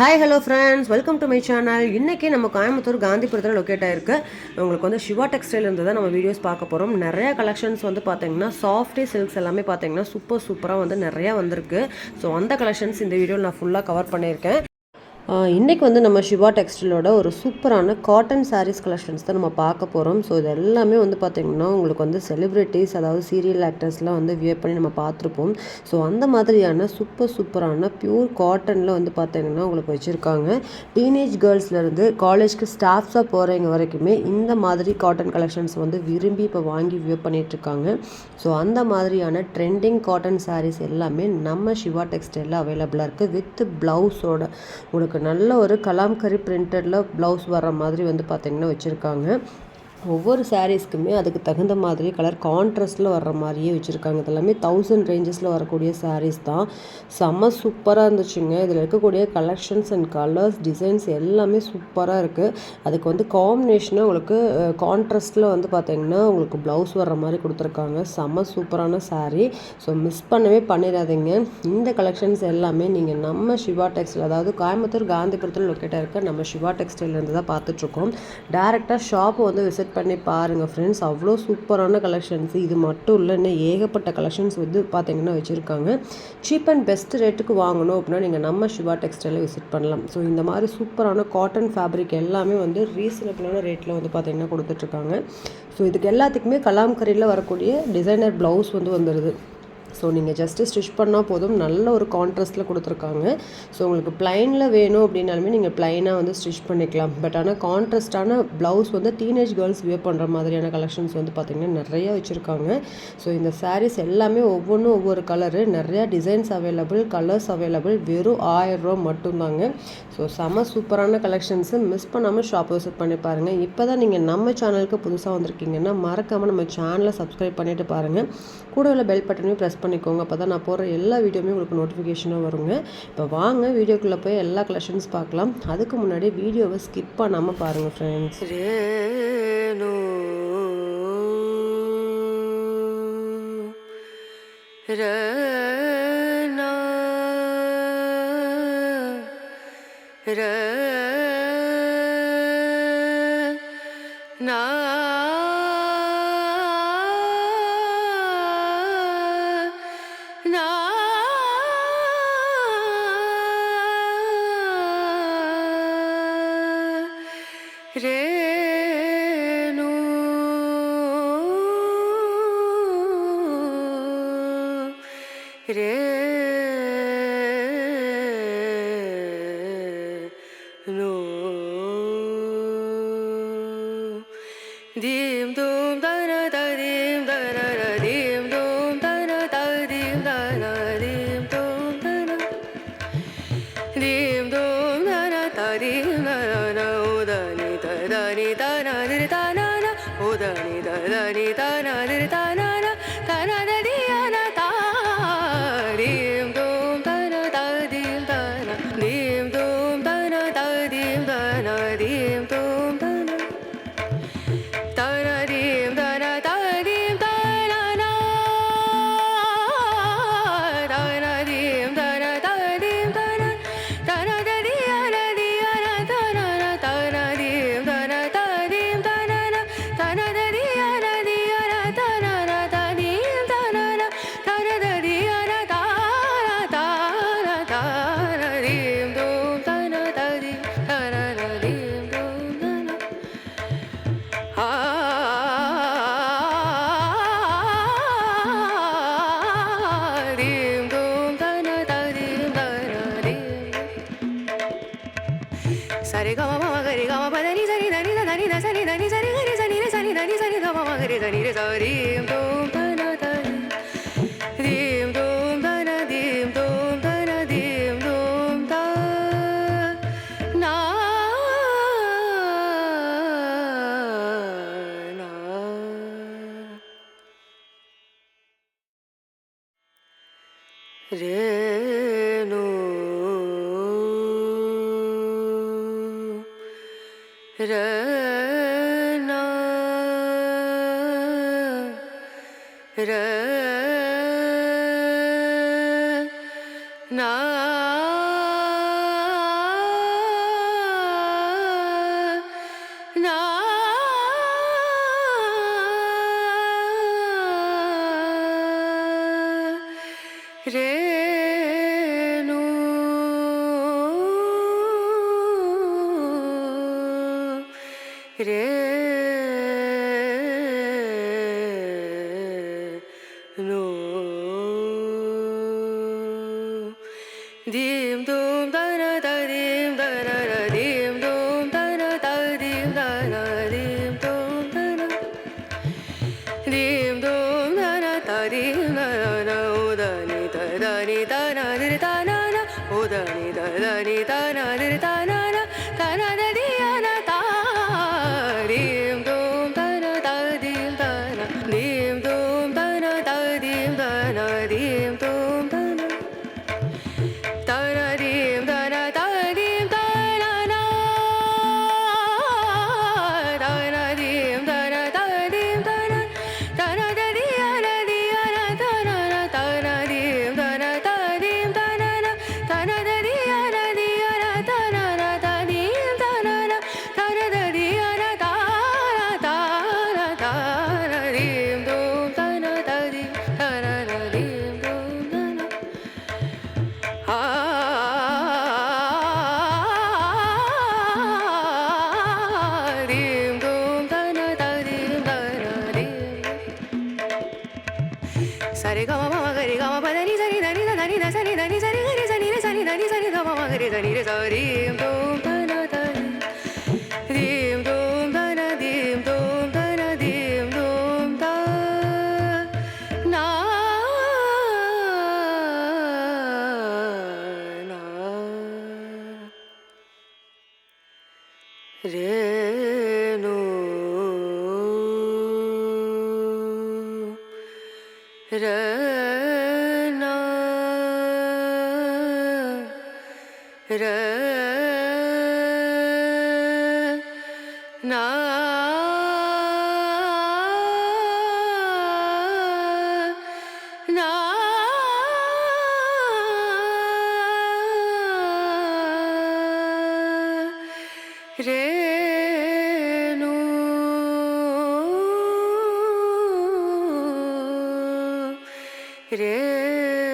Hi hello friends welcome to my channel இன்றைக்கி நம்ம Coimbatore காந்திபுரத்தில் locate ஆகிருக்கு உங்களுக்கு வந்து சிவா டெக்ஸ்டைல் இருந்து தான் நம்ம வீடியோஸ் பார்க்க போகிறோம் நிறைய கலெக்ஷன்ஸ் வந்து பார்த்தீங்கன்னா சாஃப்டி சில்க்ஸ் எல்லாமே பார்த்தீங்கன்னா சூப்பர் சூப்பராக வந்து நிறையா வந்திருக்கு. ஸோ அந்த கலெக்ஷன்ஸ் இந்த வீடியோவில் நான் ஃபுல்லாக கவர் பண்ணியிருக்கேன். இன்றைக்கி வந்து நம்ம சிவா டெக்ஸ்டைலோட ஒரு சூப்பரான காட்டன் சாரீஸ் கலெக்ஷன்ஸ் தான் நம்ம பார்க்க போகிறோம் ஸோ இது எல்லாமே வந்து பார்த்திங்கன்னா உங்களுக்கு வந்து செலிப்ரிட்டிஸ் அதாவது சீரியல் ஆக்டர்ஸ்லாம் வந்து வியர் பண்ணி நம்ம பார்த்துருப்போம். ஸோ அந்த மாதிரியான சூப்பர் சூப்பரான பியூர் காட்டனில் வந்து பார்த்திங்கன்னா உங்களுக்கு வச்சுருக்காங்க. டீனேஜ் கேர்ள்ஸ்லேருந்து காலேஜ்க்கு ஸ்டாஃப்ஸாக போகிறவங்க வரைக்குமே இந்த மாதிரி காட்டன் கலெக்ஷன்ஸ் வந்து விரும்பி இப்போ வாங்கி வியர் பண்ணிகிட்ருக்காங்க ஸோ அந்த மாதிரியான ட்ரெண்டிங் காட்டன் சாரீஸ் எல்லாமே நம்ம சிவா டெக்ஸ்டைலில் அவைலபிளாக இருக்குது வித் ப்ளவுஸோட உங்களுக்கு நல்ல ஒரு கலாம்கரி பிரிண்டடில் ப்ளவுஸ் வர்ற மாதிரி வந்து பார்த்திங்கன்னா வச்சுருக்காங்க. ஒவ்வொரு சாரீஸ்க்குமே அதுக்கு தகுந்த மாதிரி கலர் கான்ட்ராஸ்டில் வர்ற மாதிரியே வச்சுருக்காங்க. இதெல்லாமே தௌசண்ட் ரேஞ்சஸில் வரக்கூடிய சாரீஸ் தான். செம்ம சூப்பராக இருந்துச்சுங்க. இதில் இருக்கக்கூடிய கலெக்ஷன்ஸ் அண்ட் கலர்ஸ் டிசைன்ஸ் எல்லாமே சூப்பராக இருக்குது அதுக்கு வந்து காம்பினேஷனாக உங்களுக்கு கான்ட்ராஸ்டில் வந்து பார்த்திங்கன்னா உங்களுக்கு ப்ளவுஸ் வர்ற மாதிரி கொடுத்துருக்காங்க. செம்ம சூப்பரான சாரீ ஸோ மிஸ் பண்ணவே பண்ணிடாதீங்க. இந்த கலெக்ஷன்ஸ் எல்லாமே நீங்கள் நம்ம சிவா டெக்ஸ்டைல் அதாவது கோயம்புத்தூர் காந்திபுரத்தில் லொக்கேட்டாக இருக்க நம்ம சிவா டெக்ஸ்டைலேருந்து தான் பார்த்துட்ருக்கோம் டேரெக்டாக ஷாப் வந்து விசிட் பண்ணி பாருங்கள் ஃப்ரெண்ட்ஸ் அவ்வளோ சூப்பரான கலெக்ஷன்ஸ் இது மட்டும் இல்லை இன்னும் ஏகப்பட்ட கலெக்ஷன்ஸ் வந்து பார்த்தீங்கன்னா வச்சுருக்காங்க. சீப் அண்ட் பெஸ்ட் ரேட்டுக்கு வாங்கணும் அப்படின்னா நீங்கள் நம்ம சிவா டெக்ஸ்டைலை விசிட் பண்ணலாம். ஸோ இந்த மாதிரி சூப்பரான காட்டன் ஃபேப்ரிக் எல்லாமே வந்து ரீசனபிளான ரேட்டில் வந்து பார்த்திங்கன்னா கொடுத்துட்ருக்காங்க ஸோ இதுக்கு எல்லாத்துக்குமே கலாம்கரியில் வரக்கூடிய டிசைனர் ப்ளவுஸ் வந்து வந்துடுது ஸோ நீங்கள் ஜஸ்ட்டு ஸ்டிச் பண்ணால் போதும். நல்ல ஒரு கான்ட்ராஸ்ட்டில் கொடுத்துருக்காங்க. ஸோ உங்களுக்கு ப்ளைனில் வேணும் அப்படின்னாலுமே நீங்கள் ப்ளைனாக வந்து ஸ்டிச் பண்ணிக்கலாம். பட் ஆனால் கான்ட்ராஸ்டான ப்ளவுஸ் வந்து டீனேஜ் கேர்ள்ஸ் வியர் பண்ணுற மாதிரியான கலெக்ஷன்ஸ் வந்து பார்த்திங்கன்னா நிறையா வச்சுருக்காங்க. ஸோ இந்த சாரீஸ் எல்லாமே ஒவ்வொன்றும் ஒவ்வொரு கலரு நிறையா டிசைன்ஸ் அவைலபிள் கலர்ஸ் அவைலபிள் வெறும் ஆயிரரூவா மட்டும்தாங்க. ஸோ செம சூப்பரான கலெக்ஷன்ஸு மிஸ் பண்ணாமல் ஷாப் விசிட் பண்ணி பாருங்கள் இப்போ தான் நீங்கள் நம்ம சேனலுக்கு புதுசாக வந்திருக்கீங்கன்னா மறக்காமல் நம்ம சேனலை சப்ஸ்கிரைப் பண்ணிவிட்டு பாருங்கள் கூட உள்ள பெல் பட்டனையும் ப்ரெஸ் பண்ணிக்கோங்க. அப்போ தான் நான் போடுற எல்லா வீடியோமே உங்களுக்கு நோட்டிஃபிகேஷனாக வருங்க. இப்போ வாங்க வீடியோக்குள்ளே போய் எல்லா கலெக்ஷன்ஸ் பார்க்கலாம். அதுக்கு முன்னாடி வீடியோவை ஸ்கிப் பண்ணாமல் பாருங்கள் ஃப்ரெண்ட்ஸ் ரேணு ரேனா ரேனா நா রে নো দিয়ে సరి గమ మమ గరి గమ పదని సరి దని దని సరి దని సరి గరి సని రే సని దని సరి గమ మమ గరి దని రే సరి దూం తన తని దీం దూం తన దీం దూం తన దీం దూం త నా నా రే Rana Rana Yeah. re no dim dum da ra dim da ra dim dum da dim da dim dum da ra dim dum na uda ni da da ni da na dir da na na uda ni సరి గమ మమ గరి గమ పదని సరి దని దని న సరి దని సరి గరి సని రి సని దని సరి గమ మమ గరి దని రి సరి దూం తన తని దీం దూం తన దీం దూం తన దీం దూం త నా నా రే Rana Rana It is.